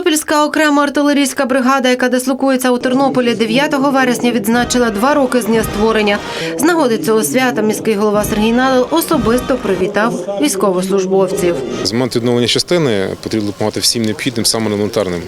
Тернопільська окрема артилерійська бригада, яка дислокується у Тернополі 9 вересня, відзначила два роки з дня створення. З нагоди цього свята міський голова Сергій Налил особисто привітав військовослужбовців. З моменту відновлення частини потрібно допомагати всім необхідним, саме елементарним,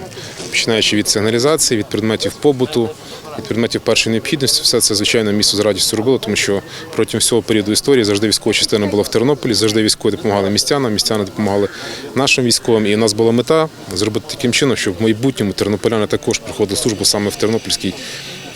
починаючи від сигналізації, від предметів побуту, від предметів першої необхідності. Все це, звичайно, місто з радістю робило, тому що протягом всього періоду історії завжди військова частина була в Тернополі, завжди військові допомагали містянам, містяни допомагали нашим військовим. І у нас була мета зробити таким чином, щоб в майбутньому тернополяни також проходили службу саме в Тернопільській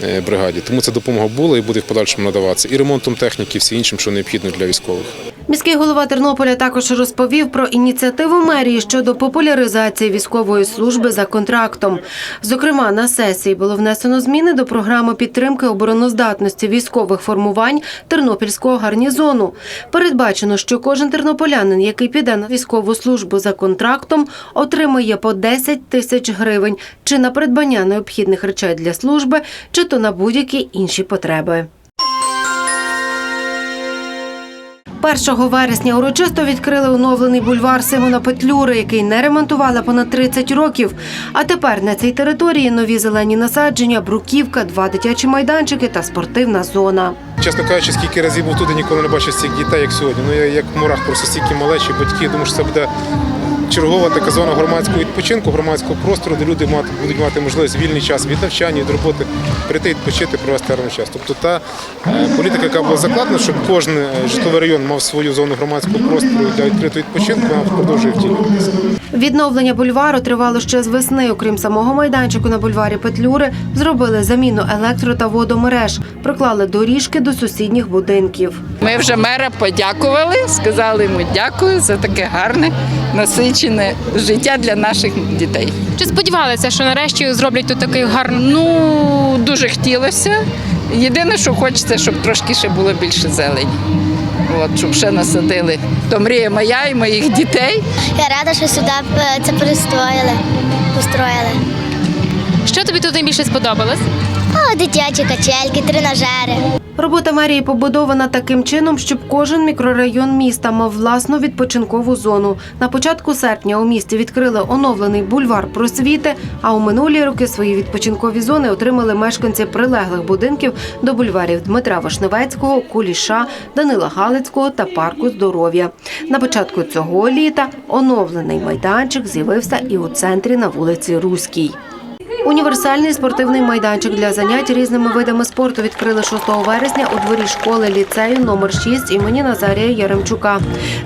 е, бригаді. Тому ця допомога була і буде в подальшому надаватися і ремонтом техніки, і всім іншим, що необхідно для військових. Міський голова Тернополя також розповів про ініціативу мерії щодо популяризації військової служби за контрактом. Зокрема, на сесії було внесено зміни до програми підтримки обороноздатності військових формувань Тернопільського гарнізону. Передбачено, що кожен тернополянин, який піде на військову службу за контрактом, отримає по 10 тисяч гривень чи на придбання необхідних речей для служби, чи то на будь-які інші потреби. 1 вересня урочисто відкрили оновлений бульвар Симона Петлюри, який не ремонтували понад 30 років. А тепер на цій території нові зелені насадження, бруківка, два дитячі майданчики та спортивна зона. Чесно кажучи, скільки разів був тут ніколи не бачив стільки дітей, як сьогодні. Ну я як мурах, просто стільки малечі, батьки. Думаю, що це буде чергова така зона громадського відпочинку, громадського простору, де люди мати, будуть мати можливість вільний час від навчання, від роботи прийти відпочити, провести гарний час. Тобто та е, політика, яка була закладена, щоб кожен е, житловий район мав свою зону громадського простору для відкритого відпочинку, вона продовжує втілюватися. Відновлення бульвару тривало ще з весни. Окрім самого майданчику на бульварі Петлюри, зробили заміну електро та водомереж, проклали доріжки до сусідніх будинків. Ми вже мера подякували, сказали йому дякую за таке гарне, насичене життя для наших дітей. Чи сподівалися, що нарешті зроблять тут такий гарний? Ну, дуже хотілося. Єдине, що хочеться, щоб трошки ще було більше зелені. От, щоб ще насадили. То мрія моя і моїх дітей. Я рада, що сюди е, це пристроїли, построїли. Що тобі тут найбільше сподобалось? О, дитячі качельки, тренажери. Робота мерії побудована таким чином, щоб кожен мікрорайон міста мав власну відпочинкову зону. На початку серпня у місті відкрили оновлений бульвар просвіти. А у минулі роки свої відпочинкові зони отримали мешканці прилеглих будинків до бульварів Дмитра Вишневецького, Куліша, Данила Галицького та парку здоров'я. На початку цього літа оновлений майданчик з'явився і у центрі на вулиці Руській. Універсальний спортивний майданчик для занять різними видами спорту відкрили 6 вересня у дворі школи ліцею номер 6 імені Назарія Яремчука.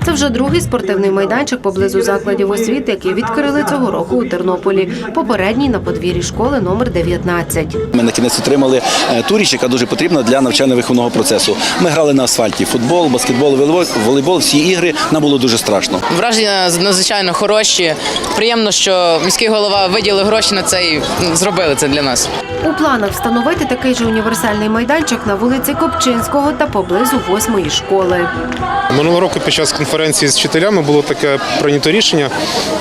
Це вже другий спортивний майданчик поблизу закладів освіти, який відкрили цього року у Тернополі. Попередній на подвір'ї школи номер 19. Ми на кінець отримали е, ту річ, яка дуже потрібна для навчально-виховного процесу. Ми грали на асфальті футбол, баскетбол, волейбол, всі ігри. Нам було дуже страшно. Враження надзвичайно хороші. Приємно, що міський голова виділив гроші на це і зробили це для нас. У планах встановити такий же універсальний майданчик на вулиці Копчинського та поблизу восьмої школи. Минулого року під час конференції з вчителями було таке прийнято рішення,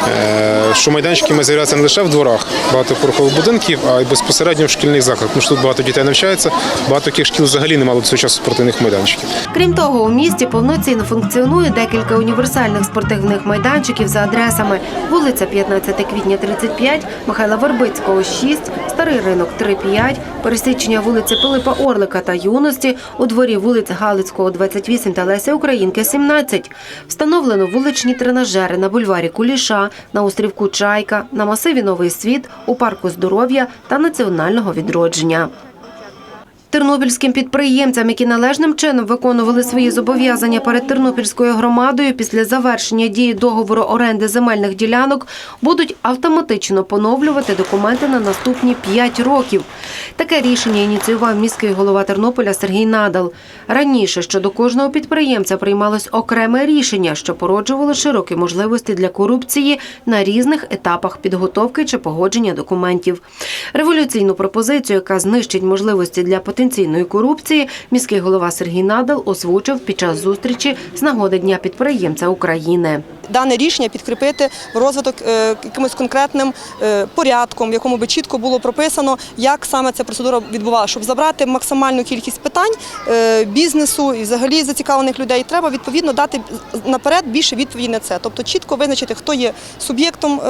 е, що майданчики мають з'являтися не лише в дворах багатоповерхових будинків, а й безпосередньо в шкільних закладах. Тому що тут багато дітей навчається, багато яких шкіл взагалі не мало до цього часу спортивних майданчиків. Крім того, у місті повноцінно функціонує декілька універсальних спортивних майданчиків за адресами вулиця 15 квітня 35, Михайла Вербицького 6, Старий ринок 3-5, пересічення вулиці Пилипа Орлика та Юності, у дворі вулиць Галицького 28 та Леся Українки 17. Встановлено вуличні тренажери на бульварі Куліша, на острівку Чайка, на масиві Новий світ, у парку здоров'я та національного відродження. Тернопільським підприємцям, які належним чином виконували свої зобов'язання перед Тернопільською громадою після завершення дії договору оренди земельних ділянок, будуть автоматично поновлювати документи на наступні 5 років. Таке рішення ініціював міський голова Тернополя Сергій Надал. Раніше щодо кожного підприємця приймалось окреме рішення, що породжувало широкі можливості для корупції на різних етапах підготовки чи погодження документів. Революційну пропозицію, яка знищить можливості для потенційної корупції, міський голова Сергій Надал озвучив під час зустрічі з нагоди Дня підприємця України. дане рішення підкріпити розвиток е, якимось конкретним е, порядком, в якому би чітко було прописано, як саме ця процедура відбувалася, щоб забрати максимальну кількість питань е, бізнесу і взагалі зацікавлених людей. Треба відповідно дати наперед більше відповіді на це, тобто чітко визначити, хто є суб'єктом,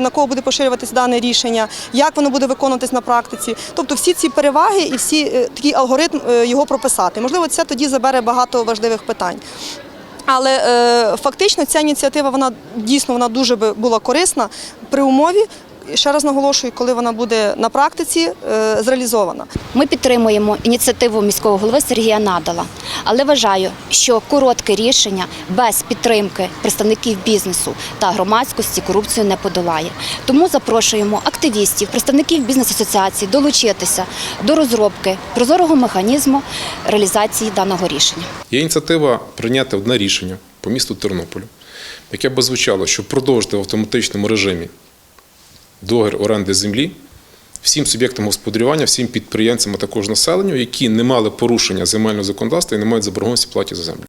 на кого буде поширюватись дане рішення, як воно буде виконуватись на практиці. Тобто всі ці переваги і всі такий алгоритм е, його прописати. Можливо, це тоді забере багато важливих питань. Але е, фактично ця ініціатива вона дійсно вона дуже би була корисна при умові. Ще раз наголошую, коли вона буде на практиці е, зреалізована. Ми підтримуємо ініціативу міського голови Сергія Надала, але вважаю, що коротке рішення без підтримки представників бізнесу та громадськості корупцію не подолає. Тому запрошуємо активістів, представників бізнес-асоціацій долучитися до розробки прозорого механізму реалізації даного рішення. Є ініціатива прийняти одне рішення по місту Тернополю, яке б звучало, щоб продовжити в автоматичному режимі договір оренди землі всім суб'єктам господарювання, всім підприємцям, а також населенню, які не мали порушення земельного законодавства і не мають заборгованості платі за землю.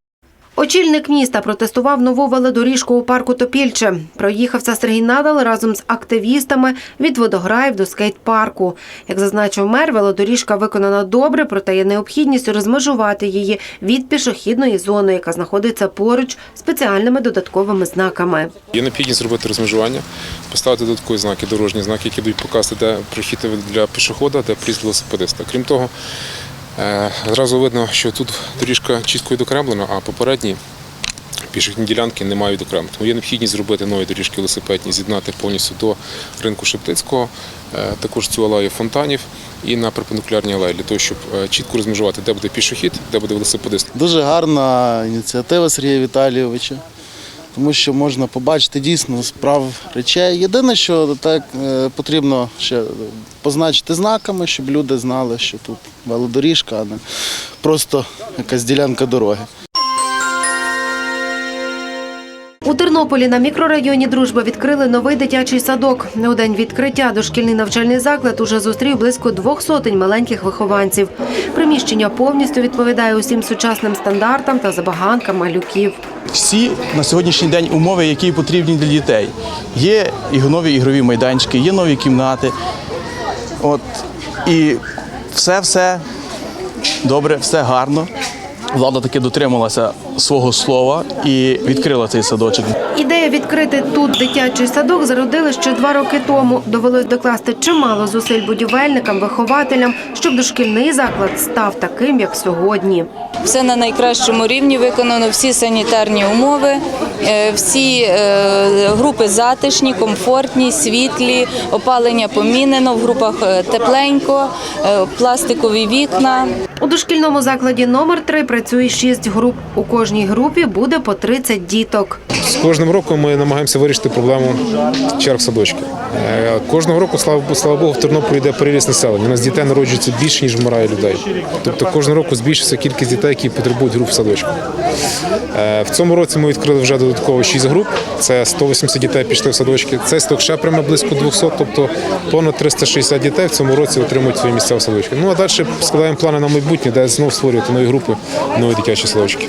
Очільник міста протестував нову велодоріжку у парку Топільче. Проїхався Сергій Надал разом з активістами від водограїв до скейт-парку. Як зазначив мер, велодоріжка виконана добре, проте є необхідність розмежувати її від пішохідної зони, яка знаходиться поруч спеціальними додатковими знаками. Є необхідність зробити розмежування, поставити додаткові знаки, дорожні знаки, які будуть показувати, де прохід для пішохода, де приїзд велосипедиста. Крім того, зразу видно, що тут доріжка чітко відокремлена, а попередні пішохідні ділянки немає відокремлено. Тому є необхідність зробити нові доріжки велосипедні, з'єднати повністю до ринку Шептицького, е, також цю алею фонтанів і на перпендикулярній алеї, для того, щоб е, чітко розмежувати, де буде пішохід, де буде велосипедист. Дуже гарна ініціатива Сергія Віталійовича, тому що можна побачити дійсно справ речей. Єдине, що так е, потрібно ще позначити знаками, щоб люди знали, що тут велодоріжка, а не просто якась ділянка дороги. У Тернополі на мікрорайоні Дружба відкрили новий дитячий садок. У день відкриття дошкільний навчальний заклад уже зустрів близько двох сотень маленьких вихованців. Приміщення повністю відповідає усім сучасним стандартам та забаганкам малюків. всі на сьогоднішній день умови, які потрібні для дітей. Є і нові ігрові майданчики, є нові кімнати. От, і все-все добре, все гарно. Влада таки дотрималася свого слова і відкрила цей садочок. Ідея відкрити тут дитячий садок зародили ще два роки тому. Довелось докласти чимало зусиль будівельникам, вихователям, щоб дошкільний заклад став таким, як сьогодні. Все на найкращому рівні виконано, всі санітарні умови, е, всі е, групи затишні, комфортні, світлі, опалення помінено, в групах е, тепленько, пластикові вікна. Дошкільному закладі номер 3 працює шість груп. У кожній групі буде по 30 діток. З кожним роком ми намагаємося вирішити проблему черг садочки. Е, Кожного року, слава, слава Богу, в Тернополі йде переріст населення. У нас дітей народжується більше, ніж вмирає людей. Тобто кожного року збільшується кількість дітей, які потребують груп в садочку. Е, В цьому році ми відкрили вже додатково 6 груп. Це 180 дітей пішли в садочки. Цей сток ще прямо близько 200, тобто понад 360 дітей в цьому році отримують свої місця в садочки. Ну а далі складаємо плани на майбутнє, де знову створювати нові групи, нові дитячі садочки.